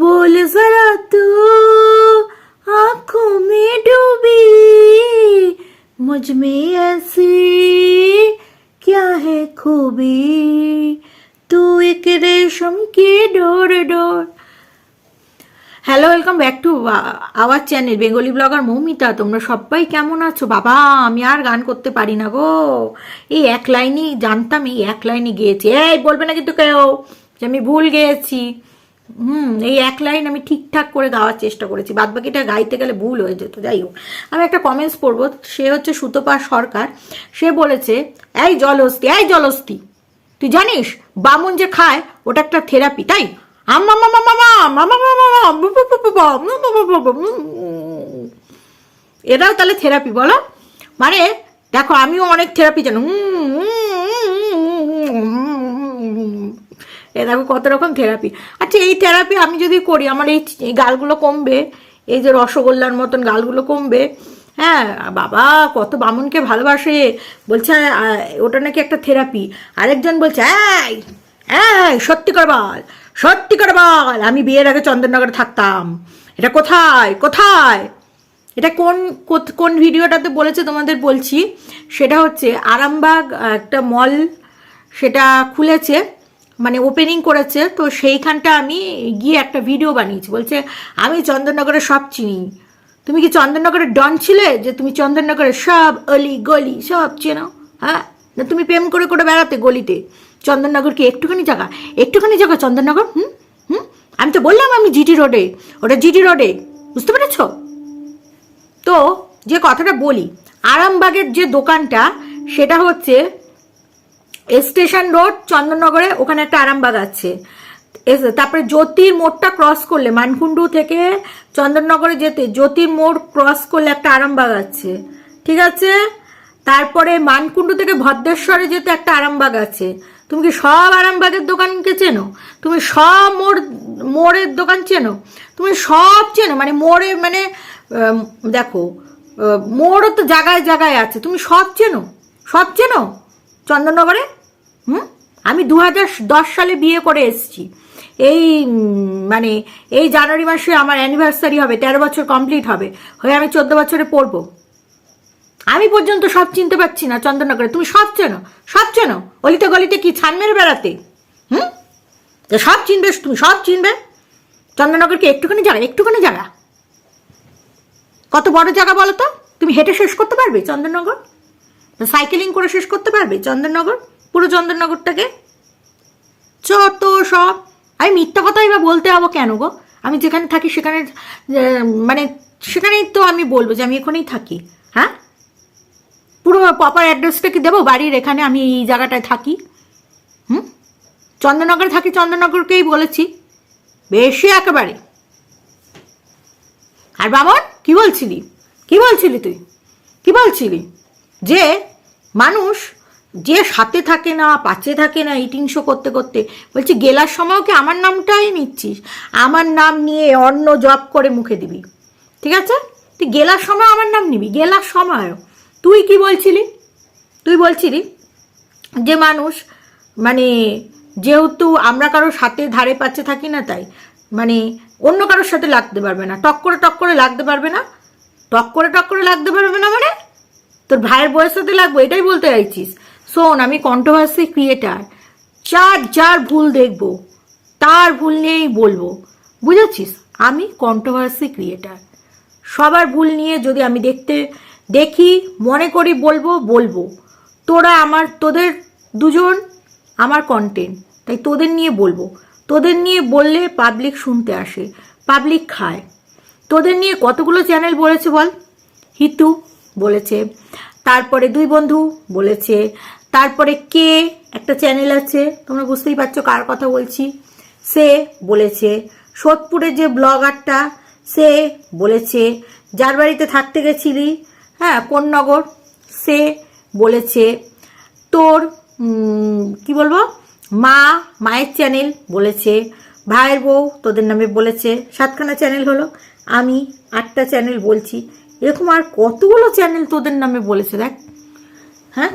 बोल जरा तू आंखों में डूबी मुझ में ऐसी क्या है खूबी तू एक रेशम की door door hello welcome back to our channel Bengali blogger Moumita তোমরা সবাই কেমন আছো বাবা আমি আর গান করতে পারি না গো এই এক লাইনই জানতাম এই এক লাইনই গেয়েছি এই বলবে না কিন্তু কেউ যে আমি ভুল গেয়েছি হুম এই এক লাইন আমি ঠিকঠাক করে গাওয়ার চেষ্টা করেছি বাদ বাকিটা গাইতে গেলে ভুল হয়ে যেত যাই হোক আমি একটা কমেন্টস পড়ব সে হচ্ছে সুতপা সরকার সে বলেছে এই জলহস্তি এই জলহস্তি তুই জানিস বামুন যে খায় ওটা একটা থেরাপি তাই এটাও তাহলে থেরাপি বলো মানে দেখো আমিও অনেক থেরাপি জানো এ দেখো কত রকম থেরাপি আচ্ছা এই থেরাপি আমি যদি করি, আমার এই গালগুলো কমবে, এই যে রসগোল্লার মতন গালগুলো কমবে হ্যাঁ বাবা কত বামুনকে ভালোবাসে, বলছে ওটা নাকি একটা থেরাপি আরেকজন বলছে, এই হ্যাঁ সত্যি করে বল, সত্যি করে বল, আমি বিয়ের আগে চন্দননগরে থাকতাম। এটা কোথায় কোথায়? এটা কোন কোন ভিডিওটাতে বলেছে তোমাদের বলছি। সেটা হচ্ছে আরামবাগ একটা মল সেটা খুলেছে। মানে ওপেনিং করেছে, তো সেইখানটা আমি গিয়ে একটা ভিডিও বানিয়েছি। বলছে, আমি চন্দননগরের সব চিনি। তুমি কি চন্দননগরের ডন ছিলে যে তুমি চন্দননগরের সব অলি গলি সব চেনো? হ্যাঁ? না, তুমি প্রেম করে করে বেড়াতে গলিতে। চন্দননগর কি একটুখানি জায়গা একটুখানি জায়গা চন্দননগর? হুম? হুম? আমি তো বললাম আমি জিটি রোডে ওটা জিটি রোডে বুঝতে পেরেছ? তো যে কথাটা বলি, আরামবাগের যে দোকানটা, সেটা হচ্ছে স্টেশন রোড চন্দননগরে ওখানে একটা আরামবাগ আছে। তারপরে জ্যোতির মোড়টা ক্রস করলে, মানকুণ্ডু থেকে চন্দননগরে যেতে জ্যোতির মোড় ক্রস করলে একটা আরামবাগ আছে। ঠিক আছে? তারপরে মানকুণ্ডু থেকে ভদ্রেশ্বরে যেতে একটা আরামবাগ আছে। তুমি কি সব আরামবাগের দোকানকে চেনো? তুমি সব মোড়, মোড়ের দোকান চেনো? তুমি সব চেনো? মানে মোড়ে মানে দেখো মোড়ও তো জায়গায় জায়গায় আছে। তুমি সব চেনো? সব চেনো? চন্দননগরে? হুম? আমি দু সালে বিয়ে করে এসেছি। এই মানে এই জানুয়ারি মাসে আমার অ্যানিভার্সারি হবে, তেরো বছর কমপ্লিট হবে। হয়ে আমি চোদ্দ বছরে পড়ব। আমি পর্যন্ত সব চিনতে পারছি না চন্দননগরে। তুমি সব চেনো সব চেনো। অলিতে গলিতে কি ছান মেরে বেড়াতে? হুম? সব চিনবে, তুমি সব চিনবে। চন্দননগরকে একটুখানি জায়গা একটুখানি জায়গা কত বড় জায়গা বলো তো? তুমি হেঁটে শেষ করতে পারবে চন্দননগর? সাইকেলিং করে শেষ করতে পারবে চন্দননগর? পুরো চন্দননগরটাকে? যত সব। আমি মিথ্যা কথাই বা বলতে হব কেন গো? আমি যেখানে থাকি সেখানে মানে সেখানেই তো আমি বলব যে আমি এখানেই থাকি হ্যাঁ? পুরো প্রপার অ্যাড্রেসটা কি দেবো? বাড়ির এখানে আমি এই জায়গাটায় থাকি। হুম? চন্দননগরে থাকি, চন্দননগরকেই বলেছি। বেশি একেবারে। আর বামন, কি বলছিলি? কি বলছিলি তুই? কি বলছিলি? যে মানুষ যে সাথে থাকে না পাচে থাকে না ইটিং শো করতে করতে, বলছি, গেলার সময়ও কি আমার নামটাই নিচ্ছিস? আমার নাম নিয়ে অন্য জব করে মুখে দিবি। ঠিক আছে? তুই গেলার সময় আমার নাম নিবি, গেলার সময়ও। তুই কি বলছিলি? তুই বলছিলি যে মানুষ মানে যেহেতু আমরা কারোর সাথে ধারে পাচ্ছে থাকি না তাই মানে অন্য কারোর সাথে লাগতে পারবে না। টক করে টক করে লাগতে পারবে না? টক করে টক করে লাগতে পারবে না মানে? তোর ভাইয়ের বয়সের সাথে লাগবে, এটাই বলতে চাইছিস। শোন, আমি কন্ট্রোভার্সি ক্রিয়েটার যার যার ভুল দেখব, তার ভুল নিয়েই বলব। বুঝেছিস? আমি কন্ট্রোভার্সি ক্রিয়েটার সবার ভুল নিয়ে যদি আমি দেখতে, দেখি, মনে করি বলব বলব। তোরা আমার, তোদের দুজন আমার কন্টেন্ট তাই তোদের নিয়ে বলব। তোদের নিয়ে বললে পাবলিক শুনতে আসে পাবলিক খায়। তোদের নিয়ে কতগুলো চ্যানেল বলেছে বল? হিতু বলেছে, তারপরে দুই বন্ধু বলেছে তারপরে কে? একটা চ্যানেল আছে, তোমরা বুঝতেই পারছ কার কথা বলছি। সে বলেছে, সোদপুরের যে ব্লগারটা, সে বলেছে, যার বাড়িতে থাকতে গেছিলি হ্যাঁ কোন নগর সে বলেছে, তোর কি বলব? মা মায়ের চ্যানেল বলেছে, ভাইয়ের বউ তোদের নামে বলেছে, সাতখানা চ্যানেল হলো, আমি আটটা চ্যানেল বলছি, এরকম আর কতগুলো চ্যানেল তোদের নামে বলেছে দেখ হ্যাঁ?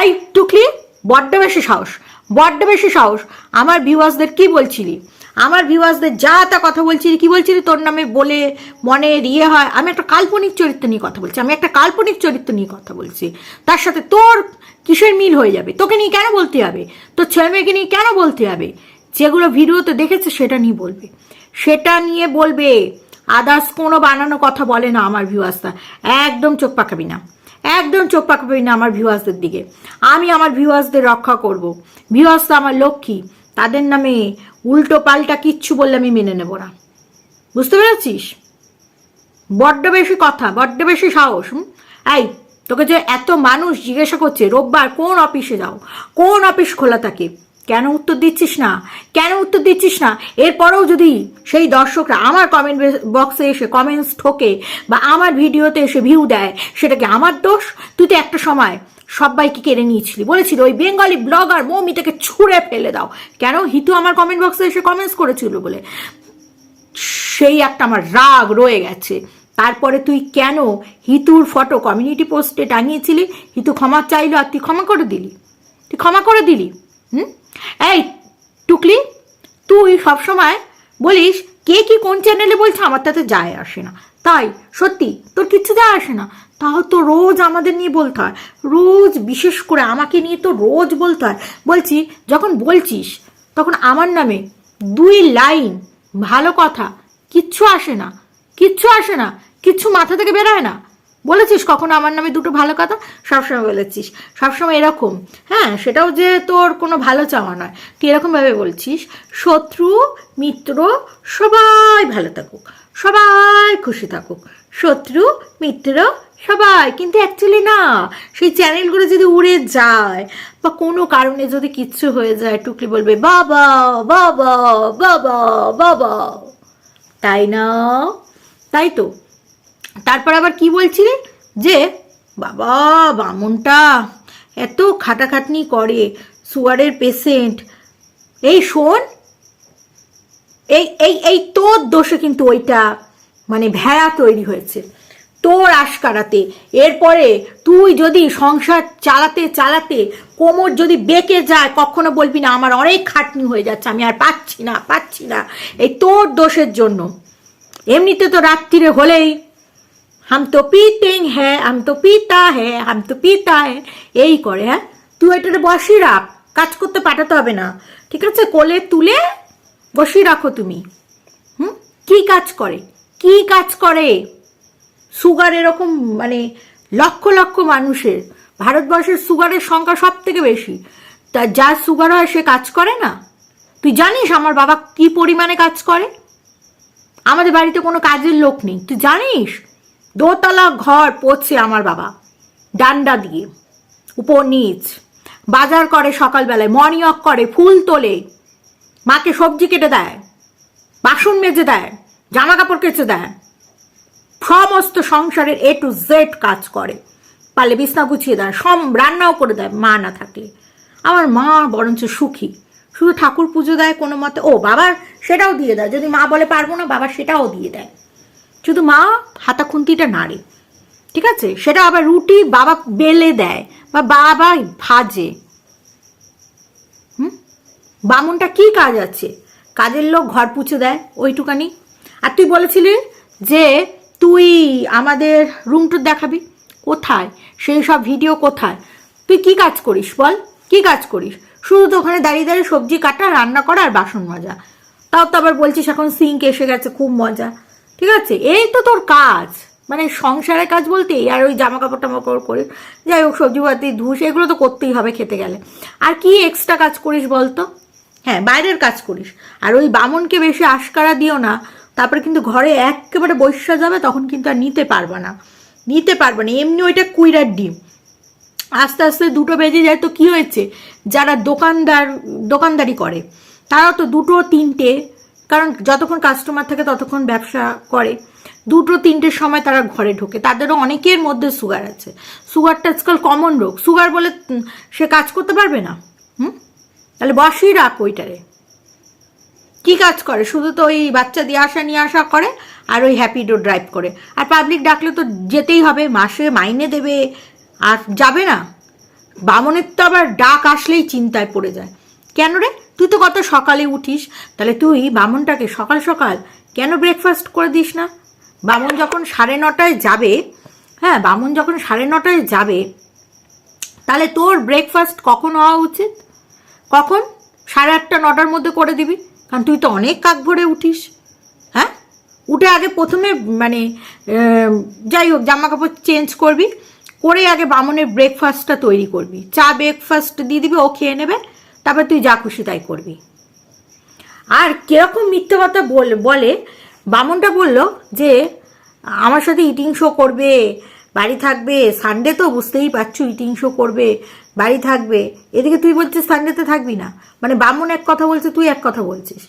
এই, টুকলি, বড্ড বেশি সাহস, বড্ড বেশি সাহস। আমার ভিউয়ার্সদের কি বলছিলি? আমার ভিউয়ার্সদের যা তা কথা বলছি কি বলছিলি? তোর নামে বলে মনে ইয়ে হয়। আমি একটা কাল্পনিক চরিত্র নিয়ে কথা বলছি। আমি একটা কাল্পনিক চরিত্র নিয়ে কথা বলছি। তার সাথে তোর কিসের মিল হয়ে যাবে? তোকে নিয়ে কেন বলতে হবে? তোর ছেলে মেয়েকে নিয়ে কেন বলতে হবে? যেগুলো ভিডিওতে দেখেছে, সেটা নিয়ে বলবে। সেটা নিয়ে বলবে। আদার্স কোনো বানানো কথা বলে না আমার ভিউয়ার্সটা একদম চোখ পাকাবি না। একদম চোখ পাকাবি না আমার ভিউয়ার্সদের দিকে। আমি আমার ভিউয়ার্সদের রক্ষা করব। ভিউয়ার্স তো আমার লক্ষ্মী। তাদের নামে উল্টো পাল্টা কিচ্ছু বললে আমি মেনে নেব না। বুঝতে পেরেছিস? বড্ড বেশি কথা, বড্ড বেশি সাহস? এই তোকে যে এত মানুষ জিজ্ঞাসা করছে, রোববার কোন অফিসে যাও? কোন অফিস খোলা থাকে? কেন উত্তর দিচ্ছিস না? কেন উত্তর দিচ্ছিস না? এরপরেও যদি সেই দর্শকরা আমার কমেন্ট বক্সে এসে কমেন্টস ঠোকে বা আমার ভিডিওতে এসে ভিউ দেয়, সেটা কি আমার দোষ? তুই তো একটা সময় সবাইকে কেড়ে নিয়েছিলি। বলেছিল, ওই বেঙ্গলি ব্লগার মৌমিতাকে ছুঁড়ে ফেলে দাও। কেন হিতু আমার কমেন্ট বক্সে এসে কমেন্টস করেছিল বলে? সেই একটা আমার রাগ রয়ে গেছে। তারপরে তুই কেন হিতুর ফটো কমিউনিটি পোস্টে টাঙিয়েছিলি? হিতু ক্ষমা চাইলো আর তুই ক্ষমা করে দিলি। তুই ক্ষমা করে দিলি, হুম? এই, টুকলি, তুই সবসময় বলিস, কে কি কোন চ্যানেলে বলছে আমার তাতে যায় আসে না। তাই, সত্যি, তোর কিচ্ছু যায় আসে না। তাও তো রোজ আমাদের নিয়ে বলতে হয়। রোজ বিশেষ করে আমাকে নিয়ে তো রোজ বলতে হয়। বলছি, যখন বলছিস, তখন আমার নামে দুই লাইন ভালো কথা কিচ্ছু আসে না। কিচ্ছু আসে না, কিচ্ছু মাথা থেকে বেরোয় না। বলেছিস কখনো আমার নামে দুটো ভালো কথা? সবসময় বলেছিস, সবসময় এরকম। হ্যাঁ সেটাও যে তোর কোনো ভালো চাওয়া নয়। তুই এরকমভাবে বলছিস? শত্রু, মিত্র, সবাই ভালো থাকুক, সবাই খুশি থাকুক। শত্রু, মিত্র, সবাই। কিন্তু অ্যাকচুয়ালি না, সেই চ্যানেলগুলো যদি উড়ে যায় বা কোনো কারণে যদি কিচ্ছু হয়ে যায়, টুকলি বলবে, বাবা বাবা বাবা বাবা। তাই না? তাই তো? তারপর আবার কি বলছিলি? যে, বাবা, বামনটা এত খাটাখাটনি করে, সুগারের পেশেন্ট এই শোন, এই এই এই তোর দোষে কিন্তু ওইটা মানে ভেড়া তৈরি হয়েছে। তোর আশকারাতে। এরপরে তুই যদি সংসার চালাতে চালাতে কোমর যদি বেঁকে যায়, কখনো বলবি না, আমার অনেক খাটনি হয়ে যাচ্ছে, আমি আর পাচ্ছি না পাচ্ছি না। এই তোর দোষের জন্য। এমনিতে তো রাত্রিরে হলেই হাম তো পিতেং হ্যাঁ হাম তো পিতা হ্যাঁ হাম তো পিতা হ্যাঁ এই করে হ্যাঁ তুই এটাতে বসিয়ে রাখ কাজ করতে পাঠাতে হবে না ঠিক আছে কোলে তুলে বসিয়ে রাখো তুমি হুম কি কাজ করে কি কাজ করে সুগার এরকম মানে লক্ষ লক্ষ মানুষের ভারতবর্ষের সুগারের সংখ্যা সব থেকে বেশি তা যা সুগার হয় সে কাজ করে না তুই জানিস আমার বাবা কি পরিমাণে কাজ করে আমাদের বাড়িতে কোনো কাজের লোক নেই। তুই জানিস? দোতলা ঘর পড়ছে আমার বাবা। ডান্ডা দিয়ে। উপর নিচ। বাজার করে সকালবেলায় মর্নিং ওয়াক করে, ফুল তোলে। মাকে সবজি কেটে দেয়। বাসন মেজে দেয়। জামা কাপড় কেচে দেয়। সমস্ত সংসারের এ টু জেড কাজ করে। পালে বিছনা গুছিয়ে দেয় সব রান্নাও করে দেয়, মা না থাকলে। আমার মা বরঞ্চ সুখী। শুধু ঠাকুর পুজো দেয় কোনো মতে। ও, বাবার সেটাও দিয়ে দেয়। যদি মা বলে পারব না, বাবা সেটাও দিয়ে দেয়। শুধু মা হাতা খুন্তিটা নাড়ে। ঠিক আছে? সেটা আবার রুটি বাবা বেলে দেয় বা বাবা ভাজে। হুম? বামুনটা কি কাজ আছে? কাজের লোক ঘর পুছে দেয়, ওইটুকানি। আর তুই বলেছিলি যে তুই আমাদের রুম টুর দেখাবি। কোথায়? সেই সব ভিডিও কোথায়? তুই কি কাজ করিস বল? কি কাজ করিস? শুধু তো ওখানে দাঁড়িয়ে দাঁড়িয়ে সবজি কাটা, রান্না করা আর বাসন মাজা। তাও তো আবার বলছিস এখন সিঙ্ক এসে গেছে, খুব মজা। ঠিক আছে? এই তো তোর কাজ। মানে সংসারের কাজ বলতে আর ওই জামা কাপড় টামা কাপড় করে যাই হোক সবজি পাতি ধুস, এগুলো তো করতেই হবে খেতে গেলে। আর কি এক্সট্রা কাজ করিস বলতো? হ্যাঁ বাইরের কাজ করিস। আর ওই বামনকে বেশি আশকারা দিও না। তারপরে কিন্তু ঘরে একেবারে বৈশা যাবে, তখন কিন্তু আর নিতে পারবে না। নিতে পারবে না। এমনি ওইটা কুইরার ডিম। আস্তে আস্তে দুটো বেজে যায় তো কি হয়েছে? যারা দোকানদার, দোকানদারি করে তারা তো দুটো, তিনটে, কারণ যতক্ষণ কাস্টমার থাকে ততক্ষণ ব্যবসা করে, দুটো তিনটের সময় তারা ঘরে ঢোকে। তাদেরও অনেকের মধ্যে সুগার আছে। সুগারটা আজকাল কমন রোগ। সুগার বলে সে কাজ করতে পারবে না? হুম? তাহলে বসেই রাখ ওইটারে। কি কাজ করে? শুধু তো ওই বাচ্চা দিয়ে আসা, নিয়ে আসা করে, আর ওই হ্যাপিডো ড্রাইভ করে। আর পাবলিক ডাকলে তো যেতেই হবে, মাসে মাইনে দেবে আর যাবে না? বামনের তো আবার ডাক আসলেই চিন্তায় পড়ে যায়। কেন রে? তুই তো কত সকালে উঠিস। তাহলে তুই বামনটাকে সকাল সকাল কেন ব্রেকফাস্ট করে দিস না? বামন যখন সাড়ে নটায় যাবে হ্যাঁ বামন যখন সাড়ে নটায় যাবে, তাহলে তোর ব্রেকফাস্ট কখন হওয়া উচিত? কখন? সাড়ে আটটা, নটার মধ্যে করে দিবি। কারণ তুই তো অনেক কাক ভরে উঠিস। হ্যাঁ? উঠে আগে প্রথমে মানে যাই হোক জামা কাপড় চেঞ্জ করবি। করে আগে বামনের ব্রেকফাস্টটা তৈরি করবি। চা ব্রেকফাস্ট দিয়ে দিবি, ও খেয়ে নেবে, তারপর তুই যা খুশি তাই করবি। আর কীরকম মিথ্যে কথা বল- বামনটা বলল যে, আমার সাথে ইটিং শো করবে, বাড়ি থাকবে সানডে তো বুঝতেই পারছ ইটিং শো করবে, বাড়ি থাকবে, এদিকে তুই বলছিস সানডেতে থাকবি না। মানে বামন এক কথা বলছে, তুই এক কথা বলছিস।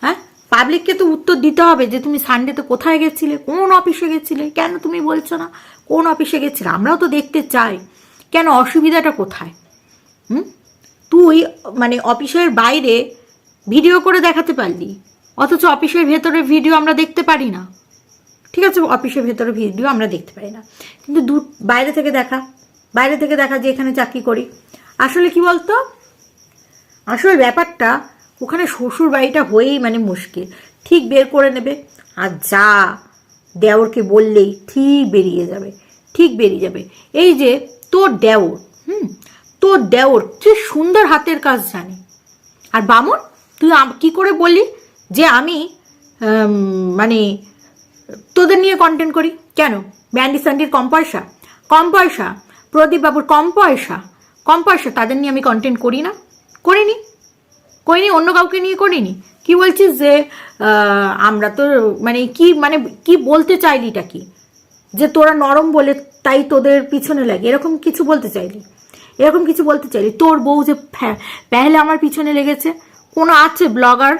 হ্যাঁ? পাবলিককে তো উত্তর দিতে হবে যে, তুমি সানডেতে কোথায় গেছিলে, কোন অফিসে গেছিলে, কেন তুমি বলছো না? কোন অফিসে গেছিলে আমরাও তো দেখতে চাই। কেন? অসুবিধাটা কোথায়? হুম? তুই মানে অফিসের বাইরে ভিডিও করে দেখাতে পারলি। অথচ অফিসের ভেতরে ভিডিও আমরা দেখতে পারি না। ঠিক আছে, অফিসের ভেতরে ভিডিও আমরা দেখতে পাই না। কিন্তু দূর, বাইরে থেকে দেখা। বাইরে থেকে দেখা যে এখানে চাকরি করি। আসলে কি বলতো? আসলে ব্যাপারটা ওখানে শ্বশুর বাড়িটা হয়েই মানে মুশকিল। ঠিক বের করে নেবে। আর যা দেওরকে বললেই ঠিক বেরিয়ে যাবে, ঠিক বেরিয়ে যাবে। এই যে তোর দেওর, হুম, তোর দেওর কি সুন্দর হাতের কাজ জানে আর বামন, তুই কি করে বললি যে আমি মানে তোদের নিয়ে কন্টেন্ট করি? কেন? ব্যান্ডি স্যান্ডির কম পয়সা কম পয়সা প্রদীপ বাবুর কম পয়সা কম পয়সা তাদের নিয়ে আমি কন্টেন্ট করি না। করিনি। করিনি, অন্য কাউকে নিয়ে করিনি। কি বলছিস যে আমরা তো মানে কি মানে কি বলতে চাইলিটা কি? যে তোরা নরম বলে তাই তোদের পিছনে লাগে, এরকম কিছু বলতে চাইলি? এরকম কিছু বলতে চাইলি? তোর বউ যে পেহলে আমার পিছনে লেগেছে, কোনো আছে ব্লগার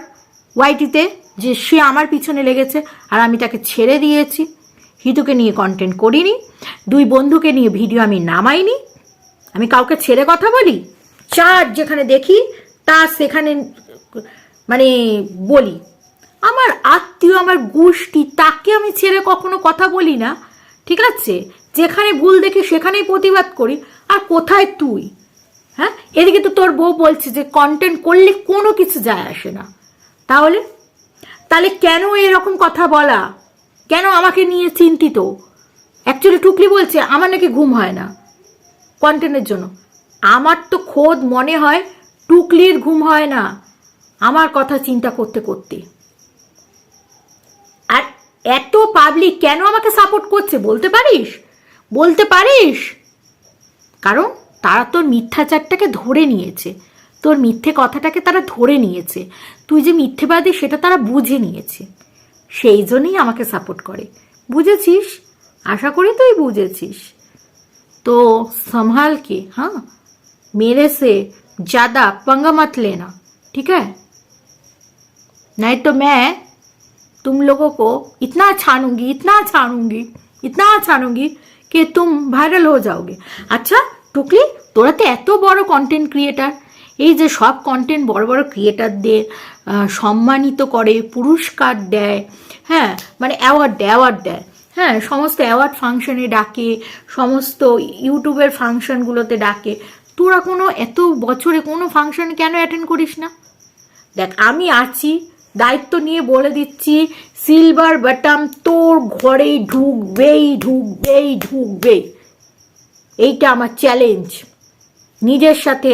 ওয়াইটিতে যে সে আমার পিছনে লেগেছে, আর আমি তাকে ছেড়ে দিয়েছি, হিতুকে নিয়ে কন্টেন্ট করিনি, দুই বন্ধুকে নিয়ে ভিডিও আমি নামাইনি, আমি কাউকে ছেড়ে কথা বলি? চার, যেখানে দেখি, তা সেখানে মানে বলি, আমার আত্মীয়, আমার গোষ্ঠী, তাকে আমি ছেড়ে কখনো কথা বলি না, ঠিক আছে? যেখানে ভুল দেখি সেখানেই প্রতিবাদ করি, আর কোথায় তুই? হ্যাঁ? এদিকে তো তোর বউ বলছে যে কন্টেন্ট করলে কোনো কিছু যায় আসে না। তাহলে? তাহলে কেন এরকম কথা বলা? কেন আমাকে নিয়ে চিন্তিত? অ্যাকচুয়ালি টুকলি বলছে, আমার নাকি ঘুম হয় না কন্টেন্টের জন্য। আমার তো খোদ মনে হয় টুকলির ঘুম হয় না। আমার কথা চিন্তা করতে করতে আর এত পাবলিক কেন আমাকে সাপোর্ট করছে বলতে পারিস বলতে পারিস কারণ তারা তোর মিথ্যাচারটাকে ধরে নিয়েছে তোর মিথ্যে কথাটাকে তারা ধরে নিয়েছে তুই যে মিথ্যেবাদী সেটা তারা বুঝে নিয়েছে সেই জন্যই আমাকে সাপোর্ট করে বুঝেছিস আশা করি তুই বুঝেছিস तो संभाल के हाँ मेरे से ज़्यादा पंगा मत लेना ठीक है नहीं तो मैं तुम लोगों को इतना छानूंगी इतना छानूंगी इतना छानूंगी कि तुम ভাইরাল হয়ে যাওগে আচ্ছা টুকলি তোরা তো এত বড় কন্টেন্ট ক্রিয়েটার এই যে সব কন্টেন্ট বড় বড় ক্রিয়েটারদের সম্মানিত করে পুরস্কার দেয় হ্যাঁ মানে অ্যাওয়ার্ড দেয় অ্যাওয়ার্ড দেয় হ্যাঁ সমস্ত অ্যাওয়ার্ড ফাংশনে ডাকে সমস্ত ইউটিউবের ফাংশনগুলোতে ডাকে তোরা কোনো এত বছরে কোনো ফাংশন কেন অ্যাটেন্ড করিস না দেখ আমি আছি দায়িত্ব নিয়ে বলে দিচ্ছি, সিলভার বাটাম তোর ঘরে ঢুকবেই ঢুকবেই ঢুকবে এইটা আমার চ্যালেঞ্জ নিজের সাথে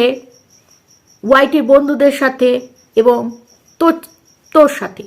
ওয়াইটির বন্ধুদের সাথে এবং তোর তোর সাথে।